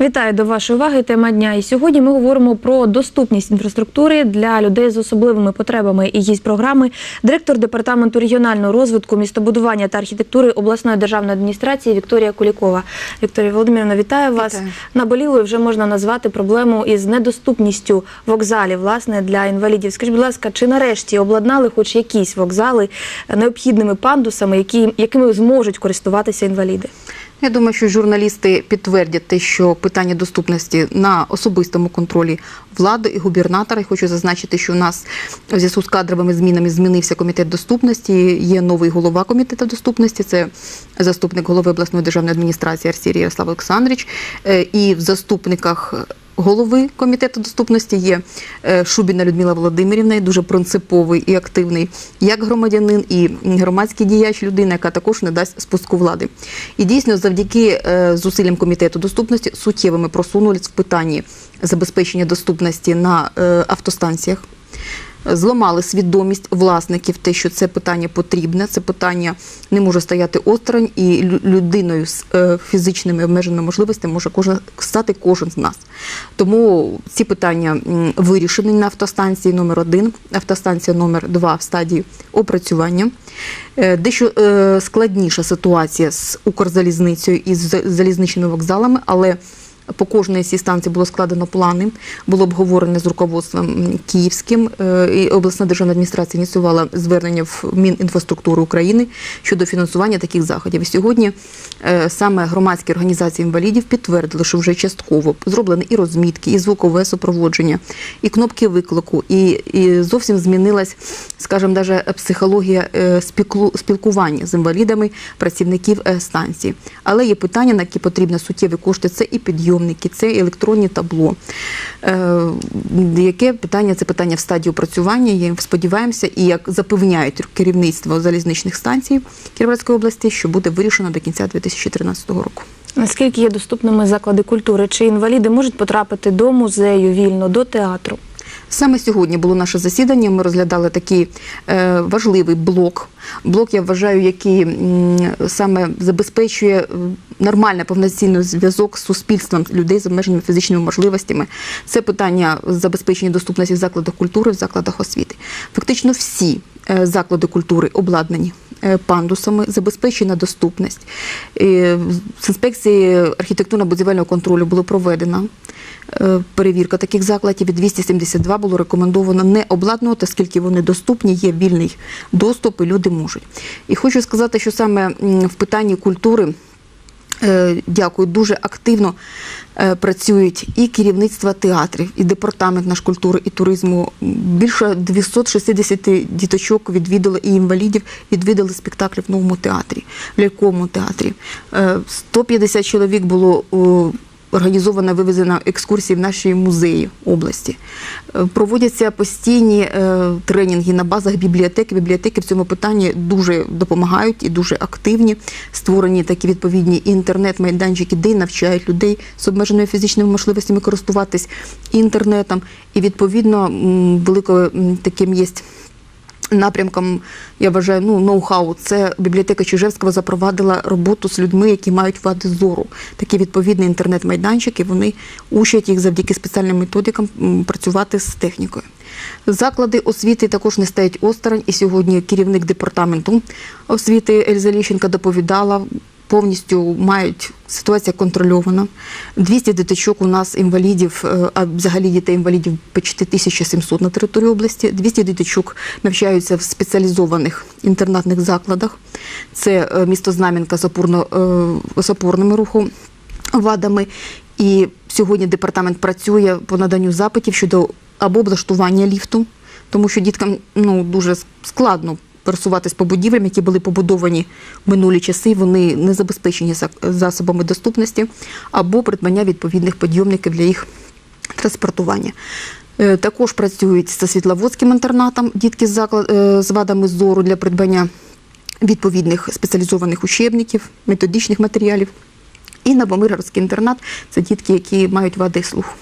Вітаю до вашої уваги. Тема дня. І сьогодні ми говоримо про доступність інфраструктури для людей з особливими потребами. І гість програми директор департаменту регіонального розвитку, містобудування та архітектури обласної державної адміністрації Вікторія Кулікова. Вікторія Володимирівна, вітаю вас. Вітаю. Наболілою вже можна назвати проблему із недоступністю вокзалів власне для інвалідів. Скажіть, будь ласка, чи нарешті обладнали хоч якісь вокзали необхідними пандусами, які якими зможуть користуватися інваліди? Я думаю, що журналісти підтвердять те, що питання доступності на особистому контролі влади і губернатора. І хочу зазначити, що у нас в зв'язку з кадровими змінами змінився комітет доступності. Є новий голова комітету доступності. Це заступник голови обласної державної адміністрації Арсірій Ярослав Олександрович. Е, І в заступниках. Голови комітету доступності є е, Шубіна Людмила Володимирівна, дуже принциповий і активний як громадянин, і громадський діяч, людина, яка також не дасть спуску влади. І дійсно, завдяки е, зусиллям комітету доступності суттєвими просунулись в питанні забезпечення доступності на е, автостанціях. Зламали свідомість власників, те, що це питання потрібне, це питання не може стояти осторонь, і людиною з е, фізичними обмеженими можливостями може кожен стати кожен з нас. Тому ці питання вирішені на автостанції номер 1 автостанція номер 2 в стадії опрацювання. Е, Дещо е, складніша ситуація з Укрзалізницею і з залізничними вокзалами, але по кожній з цій станцій було складено плани, було обговорене з руководством київським. е, І обласна державна адміністрація ініціювала звернення в Мінінфраструктури України щодо фінансування таких заходів. І сьогодні е, саме громадські організації інвалідів підтвердили, що вже частково зроблені і розмітки, і звукове супроводження, і кнопки виклику, і, і зовсім змінилась, скажімо, даже психологія е, спілкування з інвалідами працівників станції. Але є питання, на які потрібні суттєві кошти. Це і підйомники, це електронні табло. Е, Яке питання? Це питання в стадії опрацювання. Я сподіваємося, і як запевняють керівництво залізничних станцій Кіровоградської області, що буде вирішено до кінця 2013 року. Наскільки є доступними заклади культури? Чи інваліди можуть потрапити до музею вільно, до театру? Саме сьогодні було наше засідання. Ми розглядали такий е, важливий блок. Блок, я вважаю, який саме забезпечує е, нормальний повноцінний зв'язок з суспільством людей з обмеженими фізичними можливостями. Це питання забезпечення доступності в закладах культури, в закладах освіти. Фактично всі е, заклади культури обладнані пандусами, забезпечена доступність. Е, З інспекції архітектурно-будівельного контролю було проведено е, перевірка таких закладів. І 272 було рекомендовано не обладнувати, оскільки вони доступні, є вільний доступ і люди можуть. І хочу сказати, що саме в питанні культури. Е, Дякую, дуже активно е, працюють і керівництва театрів, і департамент наш культури і туризму. Більше 260 діточок відвідали і інвалідів відвідали спектаклі в новому театрі, в ляльковому театрі. Е, 150 чоловік було о, організовано вивезено екскурсії в наші музеї області. Е, Проводяться постійні е, тренінги на базах бібліотеки. Бібліотеки в цьому питанні дуже допомагають і дуже активні. Створені такі відповідні інтернет-майданчики, де навчають людей з обмеженими фізичними можливостями користуватись інтернетом. І відповідно м, таким є напрямком, я вважаю, ну, ноу-хау. Це бібліотека Чижевського запровадила роботу з людьми, які мають вади зору. Такі відповідні інтернет-майданчики, вони учать їх завдяки спеціальним методикам працювати з технікою. Заклади освіти також не стають осторонь, і сьогодні керівник департаменту освіти Ельза Ліщенка доповідала. Повністю мають ситуація контрольована. 200 діточок у нас інвалідів, е, а взагалі дітей інвалідів почти 1700 на території області. 200 діточок навчаються в спеціалізованих інтернатних закладах. Це е, місто Знам'янка е, з опорними рухом вадами. І сьогодні департамент працює по наданню запитів щодо або облаштування ліфту, тому що діткам ну, дуже складно пересуватись по будівлям, які були побудовані в минулі часи, вони не забезпечені засобами доступності, або придбання відповідних підйомників для їх транспортування. Е, Також працюють зі світловодським інтернатом дітки з, заклад, е, з вадами зору для придбання відповідних спеціалізованих учебників, методичних матеріалів. І Новомиргородський інтернат це дітки, які мають вади слуху.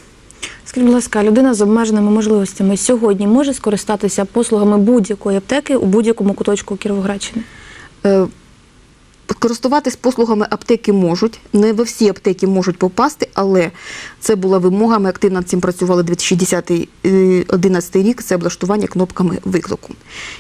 Скажіть, будь ласка, людина з обмеженими можливостями сьогодні може скористатися послугами будь-якої аптеки у будь-якому куточку Кіровоградщини? Е, Користуватись послугами аптеки можуть, не во всі аптеки можуть попасти, але це була вимога. Ми активно над цим працювали 2010-2011 рік. Це облаштування кнопками виклику.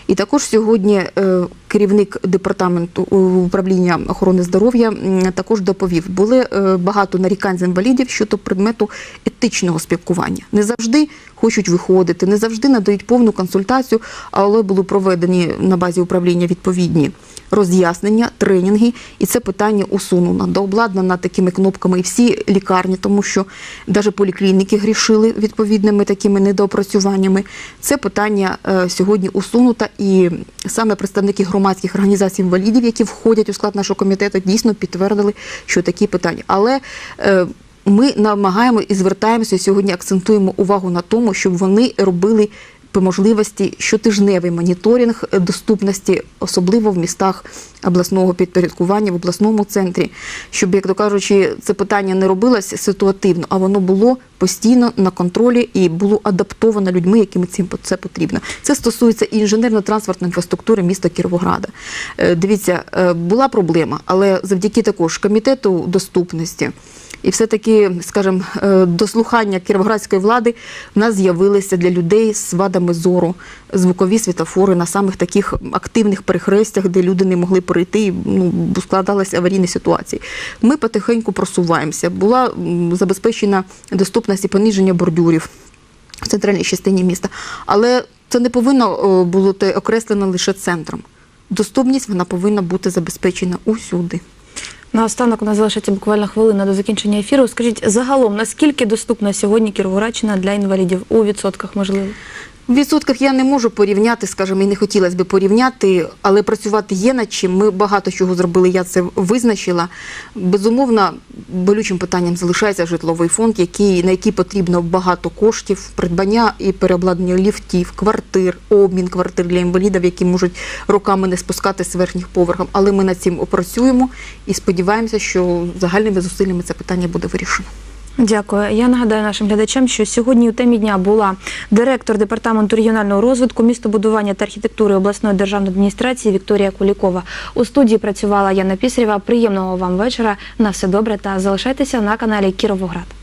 І також сьогодні е, керівник департаменту е, управління охорони здоров'я також доповів. Були е, багато нарікань з інвалідів щодо предмету етичного спілкування. Не завжди хочуть виходити, не завжди надають повну консультацію, але були проведені на базі управління відповідні роз'яснення, тренінги, і це питання усунено. Дообладнано такими кнопками і всі лікарні, тому що навіть поліклініки грішили відповідними такими недоопрацюваннями. Це питання е, сьогодні усунуто, і саме представники громадських організацій інвалідів, які входять у склад нашого комітету, дійсно підтвердили, що такі питання. Але е, ми намагаємося і звертаємося сьогодні, акцентуємо увагу на тому, щоб вони робили по можливості щотижневий моніторинг доступності, особливо в містах обласного підпорядкування, в обласному центрі, щоб, як то кажучи, це питання не робилось ситуативно, а воно було постійно на контролі і було адаптовано людьми, яким цим це потрібно. Це стосується і інженерно-транспортної інфраструктури міста Кіровограда. Е, Дивіться, е, була проблема, але завдяки також комітету доступності. І все-таки, скажімо, е, дослухання кіровоградської влади в нас з'явилися для людей з вадами зору звукові світофори на самих таких активних перехрестях, де люди не могли перейти, і, ну, складалися аварійні ситуації. Ми потихеньку просуваємося. Була забезпечена доступність і пониження бордюрів в центральній частині міста. Але це не повинно о, бути окреслено лише центром. Доступність вона повинна бути забезпечена усюди. Наостанок у нас залишиться буквально хвилина до закінчення ефіру. Скажіть, загалом, наскільки доступна сьогодні Кіровоградщина для інвалідів у відсотках, можливо? В відсотках я не можу порівняти, скажімо, і не хотілося б порівняти, але працювати є над чим. Ми багато чого зробили, я це визначила. Безумовно, болючим питанням залишається житловий фонд, який, на який потрібно багато коштів, придбання і переобладнання ліфтів, квартир, обмін квартир для інвалідів, які можуть роками не спускатися з верхніх поверхів. Але ми над цим опрацюємо і сподіваємося, що загальними зусиллями це питання буде вирішено. Дякую. Я нагадаю нашим глядачам, що сьогодні у темі дня була директор департаменту регіонального розвитку, містобудування та архітектури обласної державної адміністрації Вікторія Кулікова. У студії працювала Яна Пісарєва. Приємного вам вечора. На все добре та залишайтеся на каналі Кіровоград.